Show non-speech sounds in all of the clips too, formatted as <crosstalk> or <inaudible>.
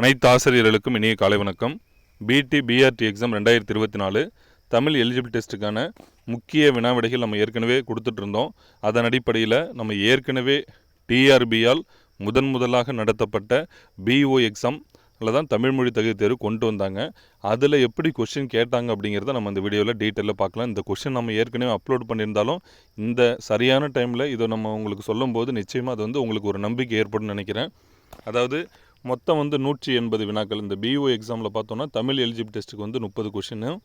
அனைத்து ஆசிரியர்களுக்கும் இனிய காலை வணக்கம். பிடி பிஆர்டி எக்ஸாம் ரெண்டாயிரத்தி இருபத்தி நாலு தமிழ் எலிஜிபிள் டெஸ்ட்டுக்கான முக்கிய வினாவிடைகள் நம்ம ஏற்கனவே கொடுத்துட்ருந்தோம் அதன் அடிப்படையில் நம்ம ஏற்கனவே டிஆர்பியால் முதன் முதலாக நடத்தப்பட்ட பிஓ எக்ஸாம் தான் தமிழ்மொழி தகுதி தேர்வு கொண்டு வந்தாங்க. அதில் எப்படி கொஷின் கேட்டாங்க அப்படிங்கிறத நம்ம இந்த வீடியோவில் டீட்டெயிலில் பார்க்கலாம். இந்த கொஷின் நம்ம ஏற்கனவே அப்லோட் பண்ணியிருந்தாலும் இந்த சரியான டைமில் இதை நம்ம உங்களுக்கு சொல்லும்போது நிச்சயமாக அது வந்து உங்களுக்கு ஒரு நம்பிக்கை ஏற்படும் நினைக்கிறேன். அதாவது மொத்தம் வந்து நூற்றி எண்பது வினாக்கள். இந்த பிஓ எக்ஸாமில் பார்த்தோன்னா தமிழ் எலிஜிபிள் டெஸ்ட்டுக்கு வந்து முப்பது கொஷினும்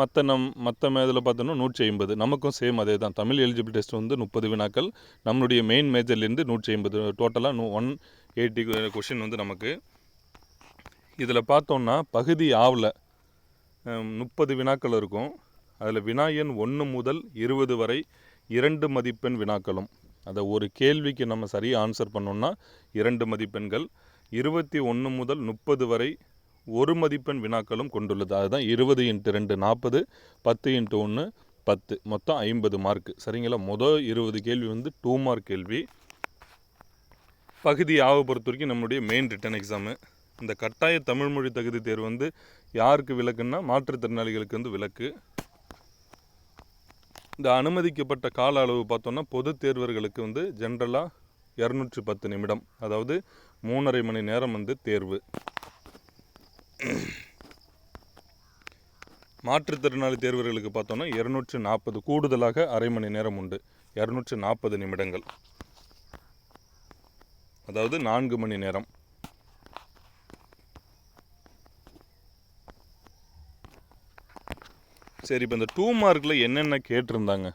மற்ற நம் மற்ற இதில் பார்த்தோன்னா நூற்றி ஐம்பது. நமக்கும் சேம் அதே தான் தமிழ் எலிஜிபிள் டெஸ்ட் வந்து முப்பது வினாக்கள். நம்மளுடைய மெயின் மேஜர்லேருந்து நூற்றி ஐம்பது. டோட்டலாக நூ ஒன் எயிட்டி கொஷின் வந்து நமக்கு. இதில் பார்த்தோன்னா பகுதி ஆவில் முப்பது வினாக்கள் இருக்கும். அதில் வினா எண் ஒன்று முதல் இருபது வரை இரண்டு மதிப்பெண் வினாக்களும். அதை ஒரு கேள்விக்கு நம்ம சரியாக ஆன்சர் பண்ணோம்னா இரண்டு மதிப்பெண்கள். இருபத்தி ஒன்று முதல் முப்பது வரை ஒரு மதிப்பெண் வினாக்களும் கொண்டுள்ளது. அதுதான் இருபது இன்ட்டு ரெண்டு நாற்பது பத்து இன்ட்டு ஒன்று பத்து. மொத்தம் ஐம்பது மார்க்கு சரிங்களா? மொதல் இருபது கேள்வி வந்து டூ மார்க் கேள்வி. பகுதி யாவை பொறுத்த வரைக்கும் நம்மளுடைய மெயின் ரிட்டன் எக்ஸாமு இந்த கட்டாய தமிழ்மொழி தகுதி தேர்வு வந்து யாருக்கு விலக்குன்னா மாற்றுத்திறனாளிகளுக்கு வந்து விலக்கு இந்த அனுமதிக்கப்பட்ட கால அளவு பார்த்தோன்னா பொது தேர்வர்களுக்கு வந்து ஜென்ரலாக இரநூற்றி பத்து நிமிடம். அதாவது மூணரை மணி நேரம் வந்து தேர்வு. மாற்றுத்திறனாளி தேர்வர்களுக்கு பார்த்தோன்னா இரநூற்றி நாற்பது கூடுதலாக அரை மணி நேரம் உண்டு. இரநூற்றி நாற்பது நிமிடங்கள். அதாவது நான்கு மணி நேரம். சரி இப்போ இந்த டூ மார்க்கில் என்னென்ன கேட்டிருந்தாங்க?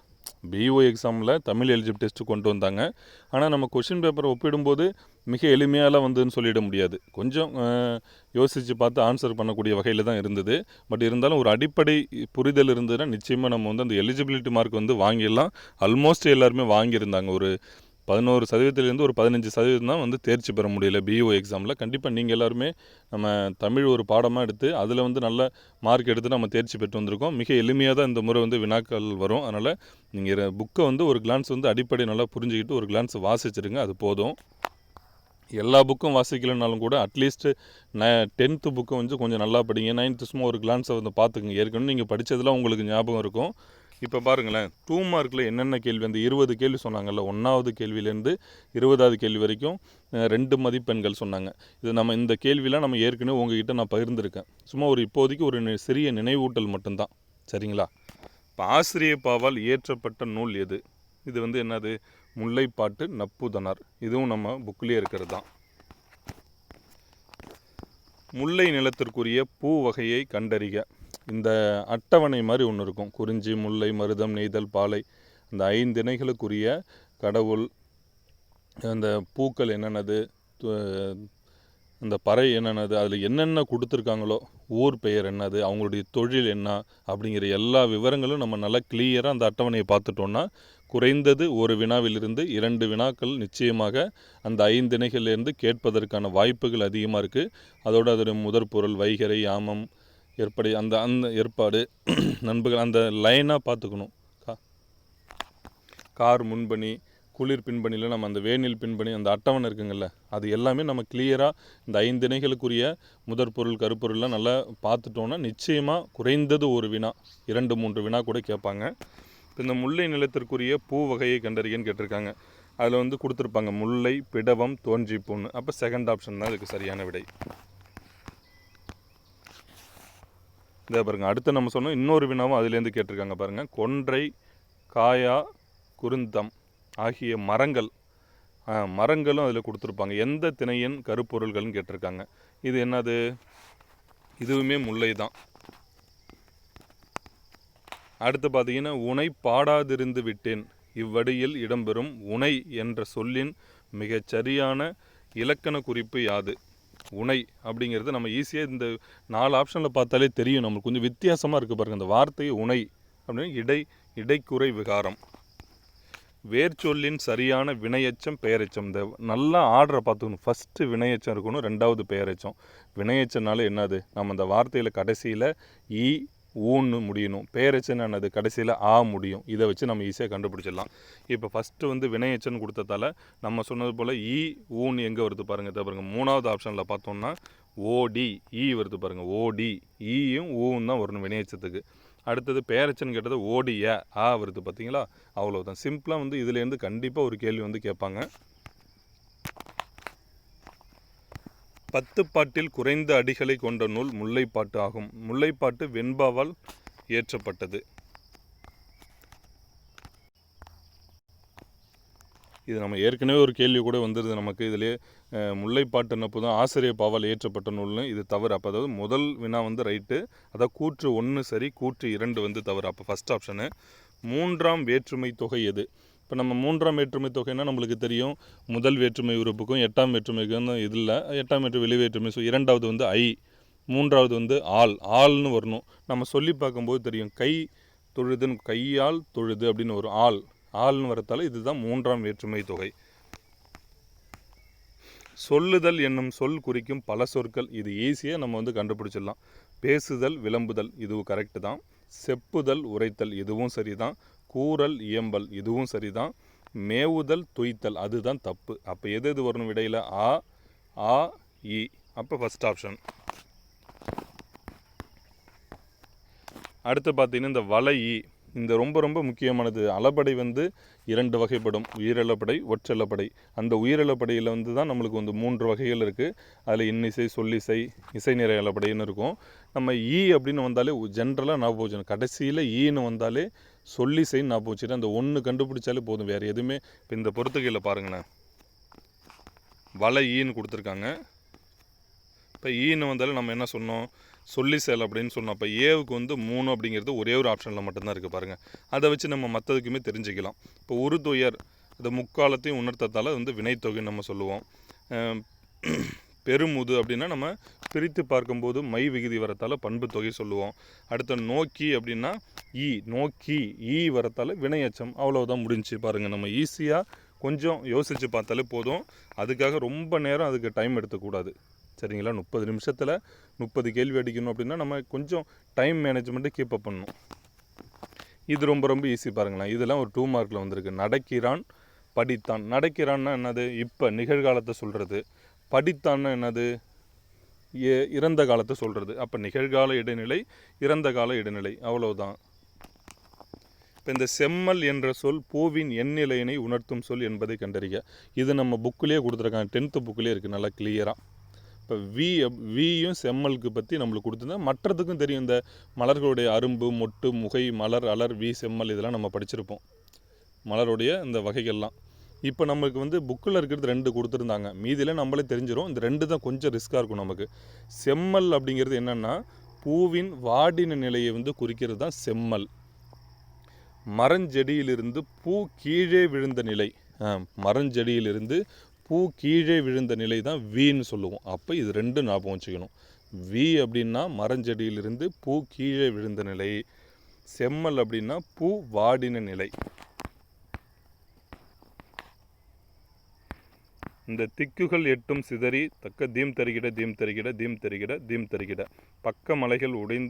பிஓ எக்ஸாமில் தமிழ் எலிஜிபிள் டெஸ்ட்டு கொண்டு வந்தாங்க. ஆனால் நம்ம கொஷின் பேப்பரை ஒப்பிடும்போது மிக எளிமையாலாம் வந்துன்னு சொல்லிட முடியாது. கொஞ்சம் யோசித்து பார்த்து ஆன்சர் பண்ணக்கூடிய வகையில் தான் இருந்தது. பட் இருந்தாலும் ஒரு அடிப்படை புரிதல் இருந்ததுன்னா நிச்சயமாக நம்ம வந்து அந்த எலிஜிபிலிட்டி மார்க் வந்து வாங்கிடலாம். ஆல்மோஸ்ட் எல்லாருமே வாங்கியிருந்தாங்க. ஒரு பதினோரு சதவீதத்துலேருந்து ஒரு பதினஞ்சு சதவீதம் தான் வந்து தேர்ச்சி பெற முடியல பிஓ எக்ஸாமில் கண்டிப்பாக நீங்கள் எல்லாருமே நம்ம தமிழ் ஒரு பாடமாக எடுத்து அதில் வந்து நல்ல மார்க் எடுத்து நம்ம தேர்ச்சி பெற்று வந்திருக்கோம். மிக எளிமையாக தான் இந்த முறை வந்து வினாக்கள் வரும். அதனால் நீங்கள் புக்கை வந்து ஒரு கிளான்ஸ் வந்து அடிப்படை நல்லா புரிஞ்சுக்கிட்டு ஒரு கிளான்ஸ் வாசிச்சிருங்க. அது போதும். எல்லா புக்கும் வாசிக்கலைனாலும் கூட அட்லீஸ்ட்டு ந டென்த்து புக்கை வந்து கொஞ்சம் நல்லா படிங்க. நைன்த்து சும்மா ஒரு கிளான்ஸை வந்து பார்த்துக்குங்க. ஏற்கனவே நீங்கள் படித்ததெல்லாம் உங்களுக்கு ஞாபகம் இருக்கும். இப்போ பாருங்களேன் டூ மார்க்கில் என்னென்ன கேள்வி? அந்த இருபது கேள்வி சொன்னாங்கல்ல ஒன்றாவது கேள்வியிலேருந்து இருபதாவது கேள்வி வரைக்கும் ரெண்டு மதிப்பெண்கள் சொன்னாங்க. இது நம்ம இந்த கேள்வியெலாம் நம்ம ஏற்கனவே உங்ககிட்ட நான் பகிர்ந்திருக்கேன். சும்மா ஒரு இப்போதைக்கு ஒரு சிறிய நினைவூட்டல் மட்டும்தான். சரிங்களா? இப்போ ஆசிரிய பாவால் இயற்றப்பட்ட நூல் எது? இது வந்து என்னது? முல்லைப்பாட்டு நப்புதனார். இதுவும் நம்ம புக்கிலே இருக்கிறது தான் முல்லை நிலத்திற்குரிய பூ வகையை கண்டறிக. இந்த அட்டவணை மாதிரி ஒன்று இருக்கும். குறிஞ்சி முல்லை மருதம் நெய்தல் பாலை. இந்த ஐந்து இணைகளுக்குரிய கடவுள் அந்த பூக்கள் என்னென்னது இந்த பறை என்னென்னது அதில் என்னென்ன கொடுத்துருக்காங்களோ ஊர் பெயர் என்னது அவங்களுடைய தொழில் என்ன அப்படிங்கிற எல்லா விவரங்களும் நம்ம நல்லா கிளியராக அந்த அட்டவணையை பார்த்துட்டோன்னா குறைந்தது ஒரு வினாவிலிருந்து இரண்டு வினாக்கள் நிச்சயமாக அந்த ஐந்து இணைகளிலிருந்து கேட்பதற்கான வாய்ப்புகள் அதிகமாக இருக்குது அதோடு அதோடைய முதற்பொருள் வைகரை யாமம் ஏற்படி அந்த அந்த ஏற்பாடு <clears throat> நண்பர்கள் அந்த லைனாக பார்த்துக்கணும். கா கார் முன்பணி குளிர் பின்பணியில் நம்ம அந்த வேனில் பின்பணி அந்த அட்டவணை இருக்குங்கள்ல அது எல்லாமே நம்ம கிளியராக இந்த ஐந்திணைகளுக்குரிய முதற் பொருள் கருப்பொருள்லாம் நல்லா பார்த்துட்டோன்னா நிச்சயமாக குறைந்தது ஒரு வினா இரண்டு மூன்று வினா கூட கேட்பாங்க. இந்த முல்லை நிலத்திற்குரிய பூ வகையை கண்டறியன்னு கேட்டிருக்காங்க. அதில் வந்து கொடுத்துருப்பாங்க முல்லை பிடவம் தோன்றி பூன்னு அப்போ செகண்ட் ஆப்ஷன் தான் இதுக்கு சரியான விடை. இதை பாருங்கள் அடுத்து நம்ம சொன்னோம் இன்னொரு வினாவும் அதுலேருந்து கேட்டிருக்காங்க பாருங்கள் கொன்றை காயா குருந்தம் ஆகிய மரங்கள். மரங்களும் அதில் கொடுத்துருப்பாங்க. எந்த திணையின் கருப்பொருள்கள்னு கேட்டிருக்காங்க. இது என்னது? இதுவுமே முல்லை தான். அடுத்து பார்த்தீங்கன்னா உனை பாடாதிருந்து விட்டேன். இவ்வடியில் இடம்பெறும் உனை என்ற சொல்லின் மிகச்சரியான இலக்கண குறிப்பு யாது. உணை அப்படிங்கிறது நம்ம ஈஸியாக இந்த நாலு ஆப்ஷனில் பார்த்தாலே தெரியும். நம்மளுக்கு கொஞ்சம் வித்தியாசமாக இருக்குது பாருங்கள் இந்த வார்த்தை உணை அப்படின்னு இடை இடைக்குறை விகாரம். வேர்ச்சொல்லின் சரியான வினையச்சம் பெயரெச்சம். இந்த நல்லா ஆர்டரை பார்த்துக்கணும். ஃபஸ்ட்டு வினையச்சம் இருக்கணும் ரெண்டாவது பெயரெச்சம். வினையச்சம்னால என்னது? நம்ம அந்த வார்த்தையில் கடைசியில் இ e, ஊன்னு முடியணும். பேரச்சன் என்னது? கடைசியில் ஆ முடியும். இதை வச்சு நம்ம ஈஸியாக கண்டுபிடிச்சிடலாம். இப்போ ஃபஸ்ட்டு வந்து வினையச்சன் கொடுத்ததால நம்ம சொன்னது போல் ஈ ஊன் எங்கே வருது பாருங்கள் பாருங்கள் மூணாவது ஆப்ஷனில் பார்த்தோம்னா ஓடி ஈ வருது பாருங்கள் ஓடி ஈயும் ஊன் தான் வரணும் வினையச்சத்துக்கு. அடுத்தது பேரச்சன் கேட்டது ஓடிய ஆ வருது பார்த்தீங்களா அவ்வளோதான் சிம்பிளாக வந்து இதுலேருந்து கண்டிப்பாக ஒரு கேள்வி வந்து கேட்பாங்க. பத்து பாட்டில் குறைந்த அடிகளை கொண்ட நூல் முல்லைப்பாட்டு ஆகும். முல்லைப்பாட்டு வெண்பாவால் இயற்றப்பட்டது. இது நம்ம ஏற்கனவே ஒரு கேள்வி கூட வந்துருது நமக்கு. இதிலே அஹ், தான் ஆசிரியர் பாவால் ஏற்றப்பட்ட நூல்னு இது தவறு. அப்போ அதாவது முதல் வினா வந்து ரைட்டு அதாவது கூற்று ஒன்று சரி கூற்று இரண்டு வந்து தவறு. அப்போ ஃபஸ்ட் ஆப்ஷனு மூன்றாம் வேற்றுமை தொகை எது? இப்போ நம்ம மூன்றாம் வேற்றுமை தொகைன்னா நம்மளுக்கு தெரியும்? முதல் வேற்றுமை உறுப்புக்கும் எட்டாம் வேற்றுமைக்கும் தான் இது இல்லை. எட்டாம் வேற்று வெளி வேற்றுமை ஸோ இரண்டாவது வந்து ஐ மூன்றாவது வந்து ஆள் ஆள்னு வரணும். நம்ம சொல்லி பார்க்கும்போது தெரியும் கை தொழுதுன்னு கையால் தொழுது அப்படின்னு ஒரு ஆள் ஆள்னு வரத்தால் இதுதான் மூன்றாம் வேற்றுமை தொகை. சொல்லுதல் என்னும் சொல் குறிக்கும் பல சொற்கள் இது ஈஸியாக நம்ம வந்து கண்டுபிடிச்சிடலாம். பேசுதல் விளம்புதல் இதுவும் கரெக்டு தான். செப்புதல் உரைத்தல் இதுவும் சரி தான் கூறல் இயம்பல் இதுவும் சரிதான். மேவுதல் துய்த்தல் அதுதான் தப்பு. அப்போ எது எது வரணும் இடையில்? ஆ ஆ இ. அப்போ ஃபஸ்ட் ஆப்ஷன் அடுத்து பார்த்தீங்கன்னா இந்த வலை ஈ இந்த ரொம்ப ரொம்ப முக்கியமானது. அலப்படை வந்து இரண்டு வகைப்படும். உயிரிழப்படை ஒற்றளப்படை அந்த உயிரிழப்படையில் வந்து தான் நம்மளுக்கு வந்து மூன்று வகைகள் இருக்குது அதில் இன்னிசை சொல்லிசை இசை நிறை அலப்படைன்னு இருக்கும். நம்ம ஈ அப்படின்னு வந்தாலே ஜென்ரலாக நான் போச்சு கடைசியில் ஈன்னு வந்தாலே சொல்லி செய்யு நான் போச்சுட்டு அந்த ஒன்று கண்டுபிடிச்சாலே போதும். வேறு எதுவுமே இப்போ இந்த பொறுத்துக்கையில் பாருங்களேன். வலை ஈன்னு கொடுத்துருக்காங்க. இப்போ ஈன்னு வந்தாலும் நம்ம என்ன சொன்னோம்? சொல்லி செயல் அப்படின்னு சொன்னோம். அப்போ ஏவுக்கு வந்து மூணு அப்படிங்கிறது ஒரே ஒரு ஆப்ஷனில் மட்டும்தான் இருக்குது பாருங்கள் அதை வச்சு நம்ம மற்றதுக்குமே தெரிஞ்சுக்கலாம். இப்போ ஒரு துயர் இந்த முக்காலத்தையும் உணர்த்தத்தால் வந்து வினைத்தொகைன்னு நம்ம சொல்லுவோம். பெருமுது அப்படின்னா நம்ம பிரித்து பார்க்கும்போது மை விகுதி வரத்தால் பண்பு தொகை சொல்லுவோம். அடுத்த நோக்கி அப்படின்னா ஈ நோக்கி ஈ வரத்தால் வினையச்சம். அவ்வளோதான் முடிஞ்சுச்சு பாருங்கள் நம்ம ஈஸியாக கொஞ்சம் யோசித்து பார்த்தாலே போதும். அதுக்காக ரொம்ப நேரம் அதுக்கு டைம் எடுத்துக்கூடாது. சரிங்களா? முப்பது நிமிஷத்தில் முப்பது கேள்வி அடிக்கணும் அப்படின்னா நம்ம கொஞ்சம் டைம் மேனேஜ்மெண்ட்டை கீப் அப் பண்ணணும். இது ரொம்ப ரொம்ப ஈஸி பாருங்களேன். இதெல்லாம் ஒரு டூ மார்க்கில் வந்திருக்கு. நடக்கிறான் படித்தான். நடக்கிறான்னா என்னது? இப்போ நிகழ்காலத்தை சொல்கிறது படித்தான்னா என்னது? எ- இறந்த காலத்தை சொல்கிறது அப்போ நிகழ்கால இடைநிலை இறந்த கால இடைநிலை. அவ்வளவுதான். இப்போ இந்த செம்மல் என்ற சொல் பூவின் எண்ணிலையினை உணர்த்தும் சொல் என்பதை கண்டறிக. இது நம்ம புக்கிலேயே கொடுத்துருக்காங்க. டென்த்து புக்கிலே இருக்குது நல்லா கிளியராக இப்போ வி வியும் செம்மலுக்கு பற்றி நம்மளுக்கு கொடுத்துருந்தா மற்றதுக்கும் தெரியும். இந்த மலர்களுடைய அரும்பு மொட்டு முகை மலர் அலர் வி செம்மல் இதெல்லாம் நம்ம படிச்சிருப்போம். மலருடைய இந்த வகைகள்லாம். இப்போ நமக்கு வந்து புக்கில் இருக்கிறது ரெண்டு கொடுத்துருந்தாங்க. மீதியில் நம்மளே தெரிஞ்சிடும் இந்த ரெண்டு தான் கொஞ்சம் ரிஸ்க்காக இருக்கும் நமக்கு. செம்மல் அப்படிங்கிறது என்னென்னா பூவின் வாடின நிலையை வந்து குறிக்கிறது தான் செம்மல். மரஞ்செடியிலிருந்து பூ கீழே விழுந்த நிலை. ஆ, மரஞ்செடியிலிருந்து பூ கீழே விழுந்த நிலை தான் வீன்னு சொல்லுவோம். அப்போ இது ரெண்டு ஞாபகம் வச்சுக்கணும். வி அப்படின்னா மரஞ்செடியிலிருந்து பூ கீழே விழுந்த நிலை. செம்மல் அப்படின்னா பூ வாடின நிலை. இந்த திக்குகள் எட்டும் சிதறி தக்க தீம் தருகிட தீம் தருகிட தீம் தருகிட தீம் தருகிட. பக்க மலைகள் உடைந்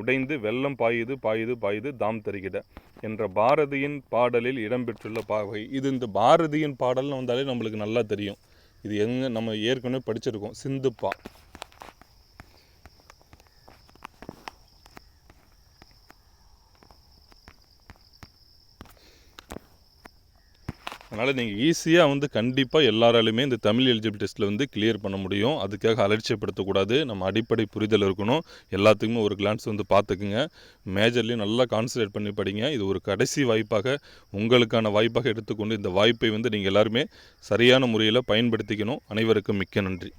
உடைந்து வெள்ளம் பாயுது பாயுது பாயுது தாம் தருகிட. என்ற பாரதியின் பாடலில் இடம்பெற்றுள்ள பாவை இது இந்த பாரதியின் பாடல்னு வந்தாலே நம்மளுக்கு நல்லா தெரியும். இது எங்கே நம்ம ஏற்கனவே படிச்சிருக்கோம். சிந்துப்பா. அதனால் நீங்கள் ஈஸியாக வந்து கண்டிப்பாக எல்லாராலையுமே இந்த தமிழ் எலிஜிபிள் டெஸ்ட்டில் வந்து கிளியர் பண்ண முடியும். அதுக்காக அலட்சியப்படுத்தக்கூடாது. நம்ம அடிப்படை புரிதல் இருக்கணும். எல்லாத்துக்குமே ஒரு கிளான்ஸ் வந்து பார்த்துக்குங்க மேஜர்லேயும் நல்லா கான்சன்ட்ரேட் பண்ணி படிங்க. இது ஒரு கடைசி வாய்ப்பாக உங்களுக்கான வாய்ப்பாக எடுத்துக்கொண்டு இந்த வாய்ப்பை வந்து நீங்கள் எல்லாருமே சரியான முறையில் பயன்படுத்திக்கணும். அனைவருக்கும் மிக்க நன்றி.